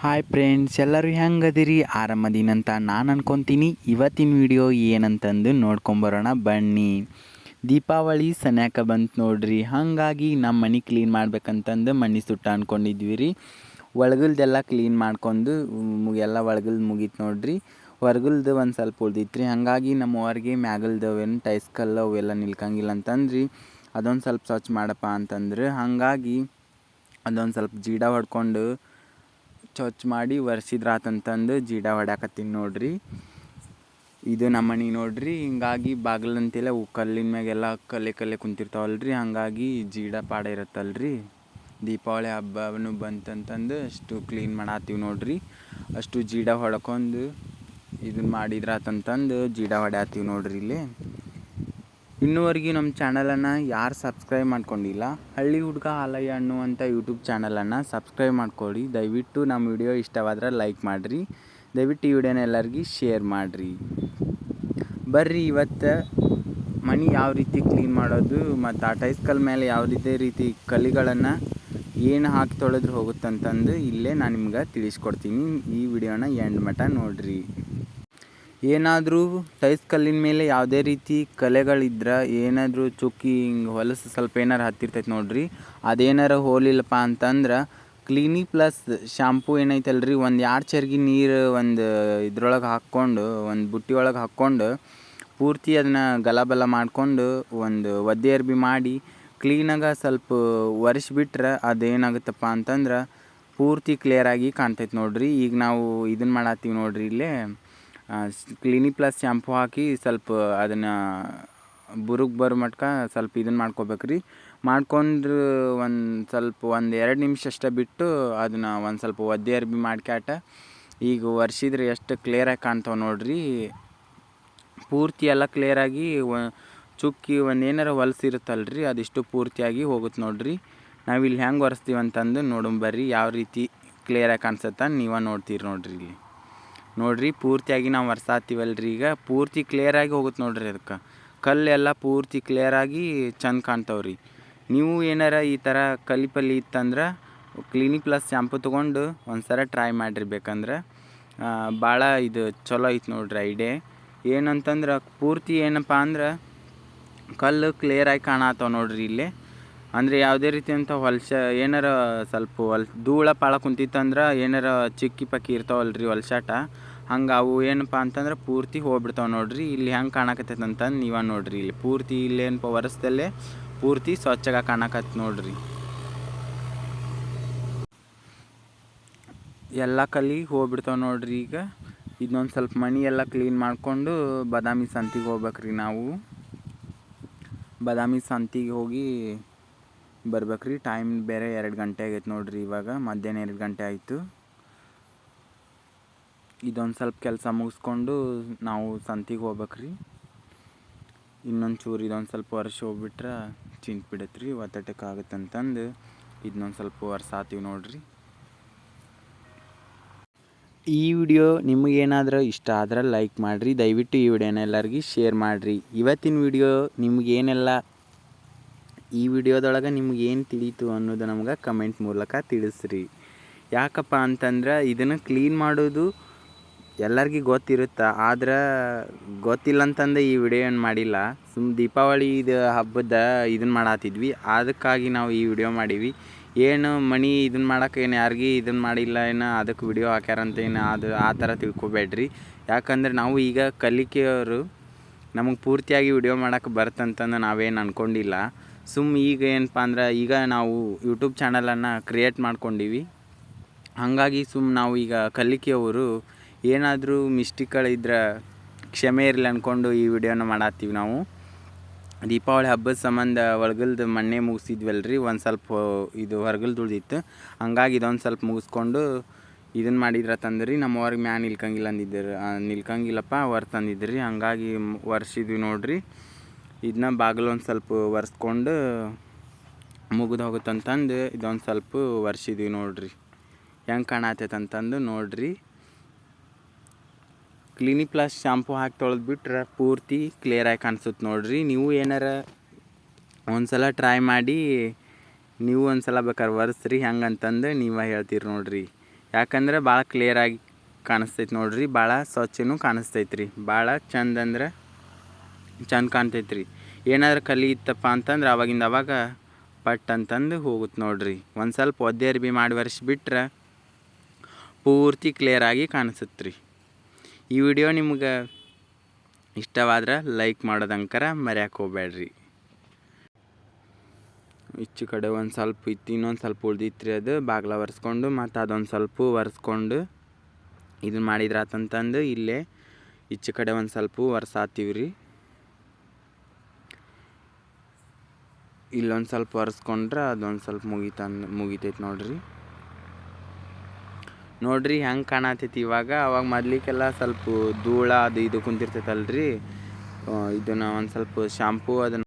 Hi friends ಎಲ್ಲರೂ ಹೆಂಗದಿರಿ? ಆರಾಮದಿನಂತ ನಾನು ಅನ್ಕೊತೀನಿ. ಇವತ್ತಿನ ವಿಡಿಯೋ ಏನಂತಂದು ನೋಡ್ಕೊಂಬರೋಣ ಬನ್ನಿ. ದೀಪಾವಳಿ ಸನ್ಯಾಕ ಬಂತು ನೋಡ್ರಿ. ಹಾಗಾಗಿ ನಮ್ಮ ಮನೆ ಕ್ಲೀನ್ ಮಾಡ್ಬೇಕಂತಂದು ಮಣ್ಣಿ ಸುಟ್ಟ ಅಂದ್ಕೊಂಡಿದ್ವಿ ರೀ ಒಳಗಲ್ದೆಲ್ಲ ಕ್ಲೀನ್ ಮಾಡ್ಕೊಂಡು ಎಲ್ಲ ಒಳಗಲ್ದು ಮುಗೀತು ನೋಡ್ರಿ. ಹೊರಗಲ್ದು ಒಂದು ಸ್ವಲ್ಪ ಉಳ್ದಿತ್ತು ರೀ ಹಾಗಾಗಿ ನಮ್ಮ ಹೊರಗೆ ಮ್ಯಾಗಲ್ದು ಏನು ಟೈಸ್ ಕಲ್ಲು ಅವೆಲ್ಲ ನಿಲ್ಕಂಗಿಲ್ಲ ಅಂತಂದ್ರಿ. ಅದೊಂದು ಸ್ವಲ್ಪ ಸ್ವಚ್ಛ ಮಾಡಪ್ಪ ಅಂತಂದ್ರೆ. ಹಾಗಾಗಿ ಅದೊಂದು ಸ್ವಲ್ಪ ಜೀಡ ಹೊಡ್ಕೊಂಡು ಸ್ವಚ್ಛ ಮಾಡಿ ಒರೆಸಿದ್ರಾತಂತಂದು ಜೀಡ ಹೊಡ್ಯಾಕತ್ತೀನಿ ನೋಡ್ರಿ. ಇದು ನಮ್ಮ ಮನೆ ನೋಡ್ರಿ, ಹಿಂಗಾಗಿ ಬಾಗಿಲಂತೆಲ್ಲ ಕಲ್ಲಿನ ಮ್ಯಾಗೆಲ್ಲ ಕಲೆ ಕಲೆ ಕುಂತಿರ್ತಾವಲ್ರಿ, ಹಾಗಾಗಿ ಜೀಡ ಪಾಡ ಇರತ್ತಲ್ರಿ. ದೀಪಾವಳಿ ಹಬ್ಬನು ಬಂತಂತಂದು ಅಷ್ಟು ಕ್ಲೀನ್ ಮಾಡತ್ತೀವಿ ನೋಡ್ರಿ. ಅಷ್ಟು ಜೀಡ ಹೊಡ್ಕೊಂಡು ಇದನ್ನ ಮಾಡಿದ್ರಾತಂತಂದು ಜೀಡ ಹೊಡ್ಯಾತೀವಿ ನೋಡ್ರಿ ಇಲ್ಲಿ. ಇನ್ನೂವರೆಗೆ ನಮ್ಮ ಚಾನಲನ್ನು ಯಾರು ಸಬ್ಸ್ಕ್ರೈಬ್ ಮಾಡ್ಕೊಂಡಿಲ್ಲ, ಹಳ್ಳಿ ಹುಡುಗ ಹಾಲಯ್ಯ ಅನ್ನುವಂಥ ಯೂಟ್ಯೂಬ್ ಚಾನಲನ್ನು ಸಬ್ಸ್ಕ್ರೈಬ್ ಮಾಡ್ಕೊಳ್ಳಿ. ದಯವಿಟ್ಟು ನಮ್ಮ ವಿಡಿಯೋ ಇಷ್ಟವಾದ್ರೆ ಲೈಕ್ ಮಾಡಿರಿ. ದಯವಿಟ್ಟು ಈ ವಿಡಿಯೋನ ಎಲ್ಲರಿಗೂ ಶೇರ್ ಮಾಡಿರಿ. ಬರ್ರಿ ಇವತ್ತು ಮನೆ ಯಾವ ರೀತಿ ಕ್ಲೀನ್ ಮಾಡೋದು ಮತ್ತು ಆ ಟೈಸ್ ಕಲ್ ಮೇಲೆ ಯಾವ ರೀತಿ ರೀತಿ ಕಲ್ಲಿಗಳನ್ನು ಏನು ಹಾಕಿ ತೊಳೆದ್ರೆ ಹೋಗುತ್ತಂತಂದು ಇಲ್ಲೇ ನಾನು ನಿಮ್ಗೆ ತಿಳಿಸ್ಕೊಡ್ತೀನಿ. ಈ ವಿಡಿಯೋನ ಎಂಡ್ ಮಟ ನೋಡ್ರಿ. ಏನಾದರೂ ಟೈಸ್ ಕಲ್ಲಿನ ಮೇಲೆ ಯಾವುದೇ ರೀತಿ ಕಲೆಗಳಿದ್ರೆ ಏನಾದರೂ ಚುಕ್ಕಿ ಹಿಂಗೆ ಹೊಲಸು ಸ್ವಲ್ಪ ಏನಾರು ಹತ್ತಿರ್ತೈತೆ ನೋಡ್ರಿ. ಅದೇನಾರ ಹೋಲಿಲ್ಲಪ್ಪ ಅಂತಂದ್ರೆ ಕ್ಲೀನಿ ಪ್ಲಸ್ ಶಾಂಪೂ ರೀ ಒಂದು ಎರಡು ಚರ್ಗಿ ನೀರು ಒಂದು ಇದ್ರೊಳಗೆ ಹಾಕ್ಕೊಂಡು, ಒಂದು ಬುಟ್ಟಿ ಒಳಗೆ ಹಾಕ್ಕೊಂಡು ಪೂರ್ತಿ ಅದನ್ನ ಗಲಬಲ ಮಾಡಿಕೊಂಡು ಒಂದು ಒದ್ದೆ ಅರ್ಬಿ ಮಾಡಿ ಕ್ಲೀನಾಗ ಸ್ವಲ್ಪ ಒರೆಸ್ಬಿಟ್ರೆ ಅದೇನಾಗುತ್ತಪ್ಪ ಅಂತಂದ್ರೆ ಪೂರ್ತಿ ಕ್ಲಿಯರಾಗಿ ಕಾಣ್ತೈತೆ ನೋಡ್ರಿ. ಈಗ ನಾವು ಇದನ್ನು ಮಾಡತ್ತೀವಿ ನೋಡ್ರಿ ಇಲ್ಲೇ. ಕ್ಲೀನಿ ಪ್ಲಸ್ ಶಾಂಪೂ ಹಾಕಿ ಸ್ವಲ್ಪ ಅದನ್ನು ಬುರುಗ್ ಬರೋ ಮಟ್ಕ ಸ್ವಲ್ಪ ಇದನ್ನು ಮಾಡ್ಕೋಬೇಕ್ರಿ. ಮಾಡ್ಕೊಂಡ್ರೆ ಒಂದು ಸ್ವಲ್ಪ ಒಂದು ಎರಡು ನಿಮಿಷ ಅಷ್ಟೇ ಬಿಟ್ಟು ಅದನ್ನು ಒಂದು ಸ್ವಲ್ಪ ಒದ್ದೆ ಅರ್ಬಿ ಮಾಡ್ಕ್ಯಾಟ. ಈಗ ಒರೆಸಿದ್ರೆ ಎಷ್ಟು ಕ್ಲಿಯರಾಗಿ ಕಾಣ್ತಾವೆ ನೋಡ್ರಿ. ಪೂರ್ತಿ ಎಲ್ಲ ಕ್ಲಿಯರಾಗಿ ವ ಚುಕ್ಕಿ ಒಂದು ಏನಾರ ರೀ ಅದಿಷ್ಟು ಪೂರ್ತಿಯಾಗಿ ಹೋಗುತ್ತೆ ನೋಡ್ರಿ. ನಾವಿಲ್ಲಿ ಹೆಂಗೆ ಒರೆಸ್ತೀವಿ ಅಂತಂದು ನೋಡೋಣ ಬರ್ರಿ, ಯಾವ ರೀತಿ ಕ್ಲಿಯರಾಗಿ ಕಾಣಿಸುತ್ತಾ ನೀವೇ ನೋಡ್ತೀರಿ ನೋಡ್ರಿ ಇಲ್ಲಿ. ನೋಡ್ರಿ, ಪೂರ್ತಿಯಾಗಿ ನಾವು ಒರೆಸಾತೀವಲ್ರಿ ಈಗ. ಪೂರ್ತಿ ಕ್ಲಿಯರಾಗಿ ಹೋಗುತ್ತೆ ನೋಡ್ರಿ ಅದಕ್ಕೆ ಕಲ್ಲೆಲ್ಲ ಪೂರ್ತಿ ಕ್ಲಿಯರಾಗಿ ಚಂದ ಕಾಣ್ತಾವ್ರಿ. ನೀವು ಏನಾರ ಈ ಥರ ಕಲಿ ಪಲ್ಲಿ ಇತ್ತಂದ್ರೆ ಕ್ಲಿನಿಕ್ ಪ್ಲಸ್ ಶ್ಯಾಂಪು ತೊಗೊಂಡು ಒಂದು ಸಲ ಟ್ರೈ ಮಾಡಿರಿ ಬೇಕಂದ್ರೆ. ಭಾಳ ಇದು ಚಲೋ ಐತೆ ನೋಡ್ರಿ ಐಡಿಯಾ. ಏನಂತಂದ್ರೆ ಪೂರ್ತಿ ಏನಪ್ಪ ಅಂದ್ರೆ ಕಲ್ಲು ಕ್ಲಿಯರಾಗಿ ಕಾಣತ್ತಾವ ನೋಡ್ರಿ ಇಲ್ಲಿ. ಅಂದರೆ ಯಾವುದೇ ರೀತಿಯಂಥ ಹೊಲ್ಸ, ಏನಾರ ಸ್ವಲ್ಪ ಹೊಲ್, ಧೂಳ ಪಾಳ ಕುಂತಿತ್ತಂದ್ರೆ ಏನಾರ ಚಿಕ್ಕಿ ಪಕ್ಕಿ ಇರ್ತಾವಲ್ರಿ ಹೊಲ್ಸಾಟ, ಹಂಗೆ ಅವು ಏನಪ್ಪ ಅಂತಂದ್ರೆ ಪೂರ್ತಿ ಹೋಗ್ಬಿಡ್ತಾವೆ ನೋಡ್ರಿ. ಇಲ್ಲಿ ಹೆಂಗೆ ಕಾಣಕತ್ತೈತೆ ಅಂತಂದು ನೀವ ನೋಡಿರಿ. ಇಲ್ಲಿ ಪೂರ್ತಿ ಇಲ್ಲೇನಪ್ಪ ಒರೆಸ್ದಲ್ಲೇ ಪೂರ್ತಿ ಸ್ವಚ್ಛಗ ಕಾಣಕತ್ತ ನೋಡ್ರಿ. ಎಲ್ಲ ಕಲಿ ಹೋಗ್ಬಿಡ್ತಾವೆ ನೋಡ್ರಿ ಈಗ. ಇದೊಂದು ಸ್ವಲ್ಪ ಮಣಿ ಎಲ್ಲ ಕ್ಲೀನ್ ಮಾಡಿಕೊಂಡು ಬಾದಾಮಿ ಸಂತಿಗೆ ಹೋಗ್ಬೇಕ್ರಿ ನಾವು. ಬಾದಾಮಿ ಸಂತಿಗೆ ಹೋಗಿ ಬರ್ಬೇಕ್ರಿ. ಟೈಮ್ ಬೇರೆ ಎರಡು ಗಂಟೆ ಆಗೈತೆ ನೋಡಿರಿ ಇವಾಗ. ಮಧ್ಯಾಹ್ನ ಎರಡು ಗಂಟೆ ಆಯಿತು. ಇದೊಂದು ಸ್ವಲ್ಪ ಕೆಲಸ ಮುಗಿಸ್ಕೊಂಡು ನಾವು ಸಂತಿಗೆ ಹೋಗ್ಬೇಕ್ರಿ. ಇನ್ನೊಂದು ಚೂರು ಇದೊಂದು ಸ್ವಲ್ಪ ವರ್ಷ ಹೋಗ್ಬಿಟ್ರೆ ಚಿಂತೆ ರೀ ಒತ್ತಟಕ್ಕೆ ಆಗುತ್ತಂತಂದು ಇದನ್ನೊಂದು ಸ್ವಲ್ಪ ವರ್ಷ ಆತೀವಿ ನೋಡ್ರಿ. ಈ ವಿಡಿಯೋ ನಿಮಗೇನಾದರೂ ಇಷ್ಟ ಆದ್ರೆ ಲೈಕ್ ಮಾಡಿರಿ. ದಯವಿಟ್ಟು ಈ ವಿಡಿಯೋನ ಎಲ್ಲರಿಗೂ ಶೇರ್ ಮಾಡಿರಿ. ಇವತ್ತಿನ ವಿಡಿಯೋ ನಿಮಗೇನೆಲ್ಲ ಈ ವಿಡಿಯೋದೊಳಗೆ ನಿಮ್ಗೆ ಏನು ತಿಳಿತು ಅನ್ನೋದು ನಮ್ಗೆ ಕಮೆಂಟ್ ಮೂಲಕ ತಿಳಿಸ್ರಿ. ಯಾಕಪ್ಪ ಅಂತಂದ್ರೆ ಇದನ್ನು ಕ್ಲೀನ್ ಮಾಡೋದು ಎಲ್ಲರಿಗೂ ಗೊತ್ತಿರುತ್ತೆ? ಆದ್ರೆ ಗೊತ್ತಿಲ್ಲ ಅಂತಂದು ಈ ವಿಡಿಯೋ ಏನು ಮಾಡಿಲ್ಲ. ಸುಮ್ಮ ದೀಪಾವಳಿ ಇದು ಹಬ್ಬದ ಇದನ್ನು ಮಾಡತ್ತಿದ್ವಿ ಅದಕ್ಕಾಗಿ ನಾವು ಈ ವಿಡಿಯೋ ಮಾಡೀವಿ. ಏನು ಮಣಿ ಇದನ್ನು ಮಾಡೋಕೆ ಏನು ಯಾರಿಗೂ ಇದನ್ನು ಮಾಡಿಲ್ಲ ಏನು ಅದಕ್ಕೆ ವಿಡಿಯೋ ಹಾಕ್ಯಾರಂತ ಏನು, ಅದು ಆ ಥರ ತಿಳ್ಕೊಬೇಡ್ರಿ. ಯಾಕಂದ್ರೆ ನಾವು ಈಗ ಕಲಿಕೆಯವರು ನಮಗೆ ಪೂರ್ತಿಯಾಗಿ ವಿಡಿಯೋ ಮಾಡೋಕೆ ಬರ್ತಂತಂದು ನಾವೇನು ಅಂದ್ಕೊಂಡಿಲ್ಲ ಸುಮ್ಮ ಈಗ ಏನಪ್ಪ ಅಂದ್ರೆ ಈಗ ನಾವು ಯೂಟ್ಯೂಬ್ ಚಾನಲನ್ನು ಕ್ರಿಯೇಟ್ ಮಾಡ್ಕೊಂಡಿವಿ. ಹಾಗಾಗಿ ಸುಮ್ ನಾವು ಈಗ ಕಲಿಕೆಯವರು ಏನಾದರೂ ಮಿಸ್ಟಿಕ್ಗಳಿದ್ರೆ ಕ್ಷಮೆ ಇರಲಿ ಅಂದ್ಕೊಂಡು ಈ ವಿಡಿಯೋನ ಮಾಡತ್ತೀವಿ ನಾವು. ದೀಪಾವಳಿ ಹಬ್ಬದ ಸಂಬಂಧ ಒಳಗಲ್ದು ಮಣ್ಣೆ ಮುಗಿಸಿದ್ವಲ್ರಿ, ಒಂದು ಸ್ವಲ್ಪ ಇದು ಹೊರಗಲ್ದು ಉಳಿದಿತ್ತು. ಹಂಗಾಗಿ ಇದೊಂದು ಸ್ವಲ್ಪ ಮುಗಿಸ್ಕೊಂಡು ಇದನ್ನು ಮಾಡಿದ್ರ ತಂದ್ರಿ ನಮ್ಮ ಅವ್ರಿಗೆ ಮ್ಯಾನ್ ನಿಲ್ಕಂಗಿಲ್ಲ ಅಂದಿದ್ದರು ನಿಲ್ಕಂಗಿಲ್ಲಪ್ಪ ಹೊರ ತಂದಿದ್ರಿ. ಹಂಗಾಗಿ ವರ್ಷಿದ್ವಿ ನೋಡ್ರಿ. ಇದನ್ನ ಬಾಗಿಲು ಒಂದು ಸ್ವಲ್ಪ ಒರೆಸ್ಕೊಂಡು ಮುಗಿದು ಹೋಗುತ್ತಂತಂದು ಇದೊಂದು ಸ್ವಲ್ಪ ಒರೆಸಿದ್ವಿ ನೋಡ್ರಿ. ಹೆಂಗೆ ಕಾಣತೈತೆ ಅಂತಂದು ನೋಡ್ರಿ. ಕ್ಲಿನಿಕ್ ಪ್ಲಸ್ ಶಾಂಪೂ ಹಾಕಿ ತೊಳೆದು ಬಿಟ್ರೆ ಪೂರ್ತಿ ಕ್ಲಿಯರಾಗಿ ಕಾಣಿಸುತ್ತೆ ನೋಡ್ರಿ. ನೀವು ಏನಾರ ಒಂದು ಸಲ ಟ್ರೈ ಮಾಡಿ ನೀವು ಒಂದು ಸಲ ಬೇಕಾದ್ರೆ ಒರೆಸ್ರಿ ಹೆಂಗೆ ಅಂತಂದು ನೀವೇ ಹೇಳ್ತೀರಿ ನೋಡ್ರಿ. ಯಾಕಂದ್ರೆ ಭಾಳ ಕ್ಲಿಯರಾಗಿ ಕಾಣಿಸ್ತೈತೆ ನೋಡ್ರಿ ಭಾಳ ಸ್ವಚ್ಛನೂ ಕಾಣಿಸ್ತೈತೆ ರೀ ಭಾಳ ಚಂದ ಅಂದ್ರೆ ಚಂದ ಕಾಣ್ತೈತೆ ರೀ ಏನಾದ್ರು ಕಲಿ ಇತ್ತಪ್ಪ ಅಂತಂದ್ರೆ ಅವಾಗಿಂದ ಅವಾಗ ಪಟ್ ಅಂತಂದು ಹೋಗುತ್ತೆ ನೋಡ್ರಿ. ಒಂದು ಸ್ವಲ್ಪ ಒದ್ದೆ ಅರ್ಬಿ ಮಾಡಿ ವರ್ಷ ಬಿಟ್ರೆ ಪೂರ್ತಿ ಕ್ಲಿಯರಾಗಿ ಕಾಣಿಸುತ್ತೆ ರೀ ಈ ವಿಡಿಯೋ ನಿಮ್ಗೆ ಇಷ್ಟವಾದ್ರೆ ಲೈಕ್ ಮಾಡೋದಂಕರ ಮರ್ಯಾಕೆ ಹೋಗ್ಬೇಡ್ರಿ. ಇಚ್ಚು ಕಡೆ ಒಂದು ಸ್ವಲ್ಪ ಇತ್ತು, ಇನ್ನೊಂದು ಸ್ವಲ್ಪ ಉಳ್ದಿತ್ತು ರೀ ಅದು. ಬಾಗ್ಲ ಒರೆಸ್ಕೊಂಡು ಮತ್ತು ಅದೊಂದು ಸ್ವಲ್ಪ ಒರೆಸ್ಕೊಂಡು ಇದನ್ನ ಮಾಡಿದ್ರೆ ಆತಂತಂದು ಇಲ್ಲೇ ಈಚೆ ಕಡೆ ಒಂದು ಸ್ವಲ್ಪ ಒರೆಸಾತೀವಿ ರೀ ಇಲ್ಲೊಂದು ಸ್ವಲ್ಪ ಒರೆಸ್ಕೊಂಡ್ರೆ ಅದೊಂದು ಸ್ವಲ್ಪ ಮುಗಿತಂದು ಮುಗಿತೈತೆ ನೋಡ್ರಿ. ನೋಡ್ರಿ ಹೆಂಗೆ ಕಾಣತೈತಿ ಇವಾಗ, ಅವಾಗ ಮೊದ್ಲಿಕ್ಕೆಲ್ಲ ಸ್ವಲ್ಪ ಧೂಳ ಅದು ಇದು ಕುಂತಿರ್ತೈತಲ್ರಿ. ಇದನ್ನು ಒಂದು ಸ್ವಲ್ಪ ಶಾಂಪೂ ಅದನ್ನು